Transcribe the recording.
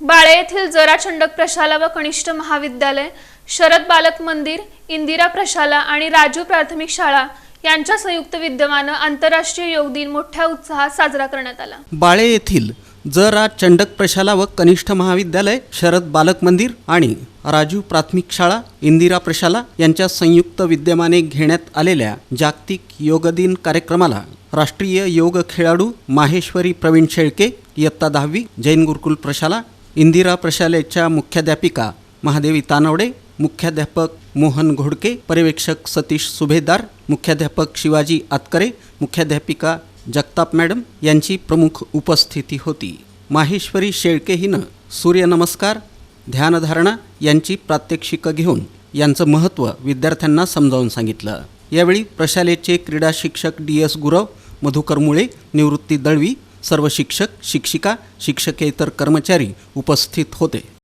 बाळे येथील जरा चंडक प्रशाला व कनिष्ठ महाविद्यालय शरद बालक मंदिर इंदिरा प्रशाला आणि राजू प्राथमिक शाळा यांच्या संयुक्त विद्यमानं आंतरराष्ट्रीय योग दिन मोठ्या उत्साहात साजरा करण्यात आला. बाळे येथील जरा चंडक प्रशाला व कनिष्ठ महाविद्यालय शरद बालक मंदिर आणि राजू प्राथमिक शाळा इंदिरा प्रशाला यांच्या संयुक्त विद्यमाने घेण्यात आलेल्या जागतिक योग दिन कार्यक्रमाला राष्ट्रीय योग खेळाडू माहेश्वरी प्रवीण शेळके इयत्ता दहावी जैन गुरुकुल प्रशाला इंदिरा प्रशालेच्या मुख्याध्यापिका महादेवी तानवडे मुख्याध्यापक मोहन घोडके पर्यवेक्षक सतीश सुभेदार मुख्याध्यापक शिवाजी आतकरे मुख्याध्यापिका जगताप मॅडम यांची प्रमुख उपस्थिती होती. माहेश्वरी शेळके हिनं सूर्यनमस्कार ध्यानधारणा यांची प्रात्यक्षिकं घेऊन यांचं महत्त्व विद्यार्थ्यांना समजावून सांगितलं. यावेळी प्रशालेचे क्रीडा शिक्षक डी एस गुरव मधुकर मुळे निवृत्ती दळवी सर्व शिक्षक शिक्षिका शिक्षकेतर कर्मचारी उपस्थित होते.